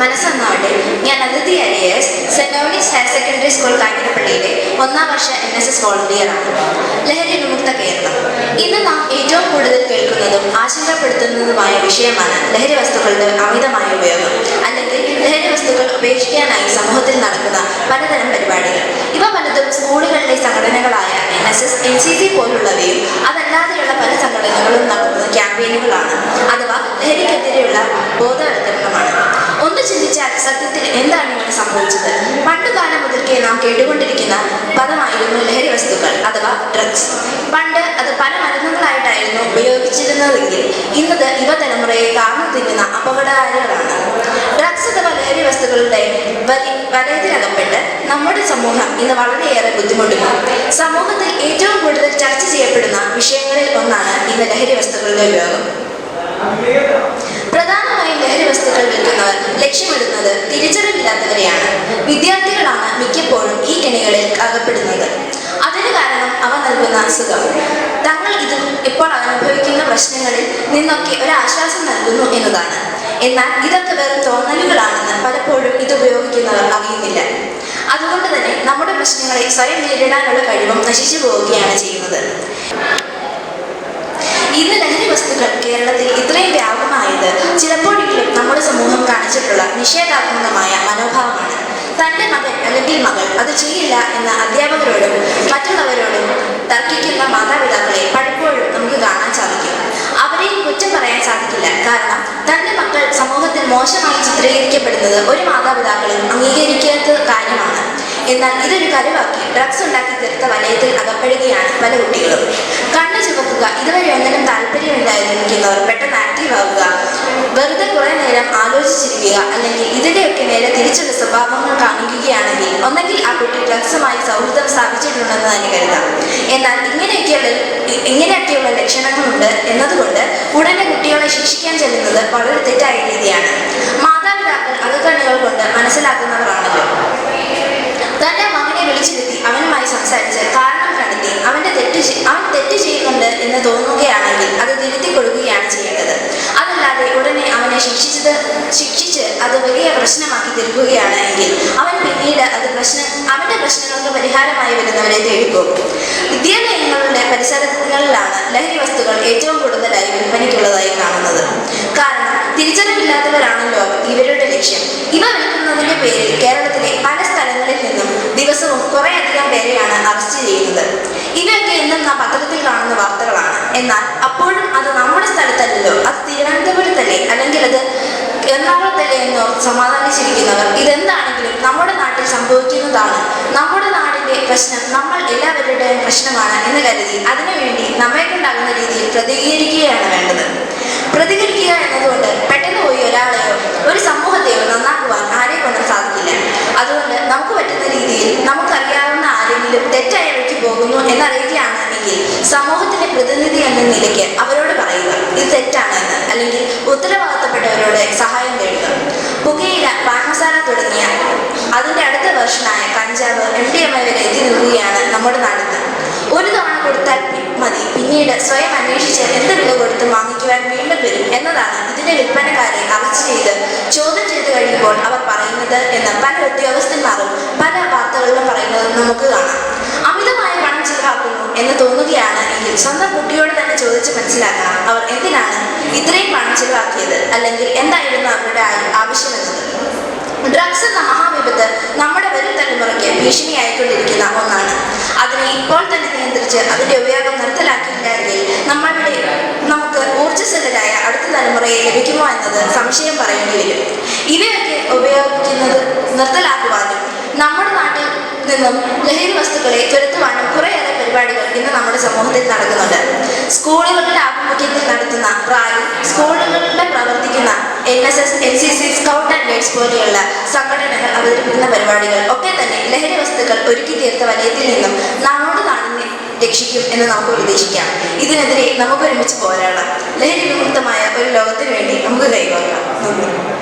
മനസ്സൊന്നാവട്ടെ ഞാൻ അതിഥി അരിയേഴ്സ് സെന്റ് നോണീസ് ഹയർ സെക്കൻഡറി സ്കൂൾ കാഞ്ഞിരപ്പള്ളിയിലെ ഒന്നാം വർഷ എൻ എസ് എസ് വോളണ്ടിയറാണ് ലഹരി വിമുക്ത കേരളം. ഇന്ന് നാം ഏറ്റവും കൂടുതൽ കേൾക്കുന്നതും ആശങ്കപ്പെടുത്തുന്നതുമായ വിഷയമാണ് ലഹരി വസ്തുക്കളുടെ അമിതമായ ഉപയോഗം അല്ലെങ്കിൽ ലഹരി വസ്തുക്കൾ ഉപേക്ഷിക്കാനായി സമൂഹത്തിൽ നടക്കുന്ന പലതരം പരിപാടികൾ. ഇവ പലതും സ്കൂളുകളിലെ സംഘടനകളായ N S S N C C പോലുള്ളവയും സംഭവിച്ചത്. പണ്ടുകാലം മുതൽക്കേ നാം കേട്ടുകൊണ്ടിരിക്കുന്ന പദമായിരുന്നു ലഹരി വസ്തുക്കൾ അഥവാ ഡ്രഗ്സ് പണ്ട് അത് പല മരുന്നുകളായിട്ടായിരുന്നു ഉപയോഗിച്ചിരുന്നതെങ്കിൽ ഇന്നത് യുവതലമുറയെ കാർന്നു തിന്നുന്ന അപകടകാരികളാണ്. ഡ്രഗ്സ് അഥവാ ലഹരി വസ്തുക്കളുടെ വലി വലയത്തിലകപ്പെട്ട് നമ്മുടെ സമൂഹം ഇന്ന് വളരെയേറെ ബുദ്ധിമുട്ടുന്നു. സമൂഹത്തിൽ ഏറ്റവും കൂടുതൽ ചർച്ച ചെയ്യപ്പെടുന്ന വിഷയങ്ങളിൽ ഒന്നാണ് ഇന്ന് ലഹരി വസ്തുക്കളുടെ ഉപയോഗം. വിൽക്കുന്നവർ ലക്ഷ്യമിടുന്നത് തിരിച്ചറിവില്ലാത്തവരെയാണ്. വിദ്യാർത്ഥികളാണ് മിക്കപ്പോഴും ഈ കെണികളിൽ അകപ്പെടുന്നത്. അതിന് കാരണം അവ നൽകുന്ന സുഖം തങ്ങൾ ഇതിൽ ഇപ്പോൾ അനുഭവിക്കുന്ന പ്രശ്നങ്ങളിൽ നിന്നൊക്കെ ഒരു ആശ്വാസം നൽകുന്നു എന്നതാണ്. എന്നാൽ ഇതൊക്കെ വെറും തോന്നലുകളാണെന്ന് പലപ്പോഴും ഇത് ഉപയോഗിക്കുന്നവർ അറിയുന്നില്ല. അതുകൊണ്ട് തന്നെ നമ്മുടെ പ്രശ്നങ്ങളെ സ്വയം നേരിടാനുള്ള കഴിവും നശിച്ചു പോവുകയാണ് ചെയ്യുന്നത്. ഇന്ന് ലഹരി വസ്തുക്കൾ കേരളത്തിൽ ഇത്രയും നിഷേധാത്മകമായ മനോഭാവമാണ്. തന്റെ മകൻ അല്ലെങ്കിൽ മകൾ അത് ചെയ്യില്ല എന്ന അധ്യാപകരോടും മറ്റുള്ളവരോടും തർക്കിക്കുന്ന മാതാപിതാക്കളെ പലപ്പോഴും നമുക്ക് കാണാൻ സാധിക്കും. അവരെയും കുറ്റം പറയാൻ സാധിക്കില്ല. കാരണം തന്റെ മക്കൾ സമൂഹത്തിൽ മോശമായി ചിത്രീകരിക്കപ്പെടുന്നത് ഒരു മാതാപിതാക്കളും അംഗീകരിക്കാത്ത കാര്യമാണ്. എന്നാൽ ഇതൊരു കരുവാക്കി ഡ്രഗ്സ് ഉണ്ടാക്കി തീർത്ത വലയത്തിൽ അകപ്പെടുകയാണ് പല കുട്ടികളും. കണ്ണു ചുമക്കുക ഇതുവരെ ഒന്നിനും താല്പര്യമില്ലാതിരിക്കുന്നവർ ആലോചിച്ചിരിക്കുക അല്ലെങ്കിൽ ഇതിന്റെയൊക്കെ നേരെ തിരിച്ചുള്ള സ്വഭാവങ്ങൾ കാണിക്കുകയാണെങ്കിൽ ഒന്നെങ്കിൽ ആ കുട്ടി ഡ്രഗ്സുമായി സൗഹൃദം സ്ഥാപിച്ചിട്ടുണ്ടെന്ന് തന്നെ കരുതാം. എന്നാൽ ഇങ്ങനെയൊക്കെയുള്ള ഇങ്ങനെയൊക്കെയുള്ള ലക്ഷണങ്ങളുണ്ട് എന്നതുകൊണ്ട് ഉടനെ കുട്ടികളെ ശിക്ഷിക്കാൻ ചെല്ലുന്നത് വളരെ തെറ്റായ രീതിയാണ്. മാതാപിതാക്കൾ അകക്കണികൾ കൊണ്ട് മനസ്സിലാക്കുന്നവരാണല്ലോ. തന്റെ മകനെ വിളിച്ചിരുത്തി അവനുമായി സംസാരിച്ച് കാരണം കണ്ടെത്തി അവന്റെ തെറ്റ് അവൻ തെറ്റ് ചെയ്യുന്നുണ്ട് എന്ന് തോന്നുകയാണെങ്കിൽ അത് തിരുത്തി അവനെ ശിക്ഷിച്ചത് ശിക്ഷിച്ച് അത് വലിയ പ്രശ്നമാക്കി തീർക്കുകയാണ് എങ്കിൽ അവൻ പിന്നീട് അത് പ്രശ്നം അവന്റെ പ്രശ്നങ്ങൾക്ക് പരിഹാരമായി വരുന്നവരെ തേടിപ്പോകും. വിദ്യാലയങ്ങളുടെ പരിസരങ്ങളിലാണ് ലഹരി വസ്തുക്കൾ ഏറ്റവും കൂടുതലായി വിൽപ്പനയ്ക്കുള്ളതായി കാണുന്നത്. കാരണം തിരിച്ചറിവില്ലാത്തവരാണല്ലോ ഇവരുടെ ലക്ഷ്യം. ഇവ വിൽക്കുന്നതിന്റെ പേരിൽ കേരളത്തിലെ പല സ്ഥലങ്ങളിൽ നിന്നും ദിവസവും കുറേയധികം പേരെയാണ് അറസ്റ്റ് ചെയ്യുന്നത്. ഇവയൊക്കെ ഇന്നും നാം പത്രത്തിൽ കാണുന്ന വാർത്തകളാണ്. എന്നാൽ അപ്പോഴും അത് സ്ഥലത്തല്ലല്ലോ അത് തിരുവനന്തപുരത്തല്ലേ? അല്ലെങ്കിൽ അത് എറണാകുളത്തല്ലേ എന്നോ സമാധാനിച്ചിരിക്കുന്നവർ. ഇതെന്താണെങ്കിലും നമ്മുടെ നാട്ടിൽ സംഭവിക്കുന്നതാണ്. നമ്മുടെ നാടിന്റെ പ്രശ്നം നമ്മൾ എല്ലാവരുടെയും പ്രശ്നമാണ് എന്ന് കരുതി അതിനുവേണ്ടി നമ്മെ കൊണ്ടാകുന്ന രീതിയിൽ പ്രതികരിക്കുകയാണ് വേണ്ടത്. പ്രതികരിക്കുക എന്നതുകൊണ്ട് പെട്ടെന്ന് പോയി ഒരാളെയോ ഒരു സമൂഹത്തെയോ നന്നാക്കുവാൻ ആരെ കൊണ്ടും സാധിക്കില്ല. അതുകൊണ്ട് നമുക്ക് പറ്റുന്ന രീതിയിൽ നമുക്കറിയാവുന്ന ആരെങ്കിലും തെറ്റായ വഴിക്ക് പോകുന്നു എന്നറിയുകയാണ് എങ്കിൽ സമൂഹത്തിന്റെ പ്രതിനിധി എന്ന നിലയ്ക്ക് അവരോട് പറയുക ഇത് തെറ്റാണ് എന്ന് അല്ലെങ്കിൽ ഉത്തരവാദിത്തപ്പെട്ടവരോട് സഹായം തേടുക. പുകയില പാൻ തുടങ്ങിയ അതിന്റെ അടുത്ത വെർഷനായ കഞ്ചാവ് എം ഡി എം വരെ എത്തി നിൽക്കുകയാണ് നമ്മുടെ നാട്ടിൽ ഒരു തവണ കൊടുത്താൽ മതി. പിന്നീട് സ്വയം അന്വേഷിച്ച് എന്ത് വില കൊടുത്ത് വാങ്ങിക്കുവാൻ വീണ്ടും വരും എന്നതാണ് ഇതിന്റെ വിൽപ്പനക്കാരെ അറസ്റ്റ് ചെയ്ത് ചോദ്യം ചെയ്ത് കഴിയുമ്പോൾ അവർ പറയുന്നത് എന്ന് പല ഉദ്യോഗസ്ഥന്മാരും പല വാർത്തകളിലും പറയുന്നത് നമുക്ക് കാണാം അമിതമായ പണം ചിലവാക്കുന്നു എന്ന് തോന്നുകയാണ് എങ്കിൽ സ്വന്തം കുട്ടിയോട് തന്നെ ചോദിച്ച് മനസ്സിലാക്കാം അവർ എന്തിനാണ് ഇത്രയും പണം ചിലവാക്കിയത്? അല്ലെങ്കിൽ എന്തായിരുന്നു അവരുടെ ആവശ്യമെന്നത്? ഡ്രഗ്സ് എന്ന മഹാവിപത്ത് നമ്മുടെ വരും തലമുറയ്ക്ക് ഭീഷണിയായിക്കൊണ്ടിരിക്കുന്ന ഒന്നാണ്. അതിനെ ഇപ്പോൾ തന്നെ നിയന്ത്രിച്ച് അതിന്റെ ഉപയോഗം നിർത്തലാക്കിയില്ലെങ്കിൽ നമ്മളുടെ നമുക്ക് ഊർജസ്വലരായ അടുത്ത തലമുറയെ ലഭിക്കുമോ എന്നത് സംശയം പറയേണ്ടി വരും. ഇവയൊക്കെ ഉപയോഗിക്കുന്നത് നിർത്തലാക്കുവാനും നമ്മുടെ നാട്ടിൽ നിന്നും ലഹരി വസ്തുക്കളെ തുരത്തുവാനും ഇന്ന് നമ്മുടെ സമൂഹത്തിൽ നടക്കുന്നുണ്ട്. സ്കൂളുകളുടെ ആഭിമുഖ്യത്തിൽ നടത്തുന്ന റാലി സ്കൂളുകളിൽ പ്രവർത്തിക്കുന്ന N S S N C C scout and guides പോലെയുള്ള സംഘടനകൾ അവതരിപ്പിക്കുന്ന പരിപാടികൾ ഒക്കെ തന്നെ ലഹരി വസ്തുക്കൾ ഒരുക്കി തീർത്ത വലയത്തിൽ നിന്നും നാട് നാടിനെ രക്ഷിക്കും എന്ന് നമുക്ക് പ്രതീക്ഷിക്കാം. ഇതിനെതിരെ നമുക്ക് ഒരുമിച്ച് പോരാടാം. ലഹരി വിമുക്തമായ ഒരു ലോകത്തിന് വേണ്ടി നമുക്ക് കൈകോർക്കാം.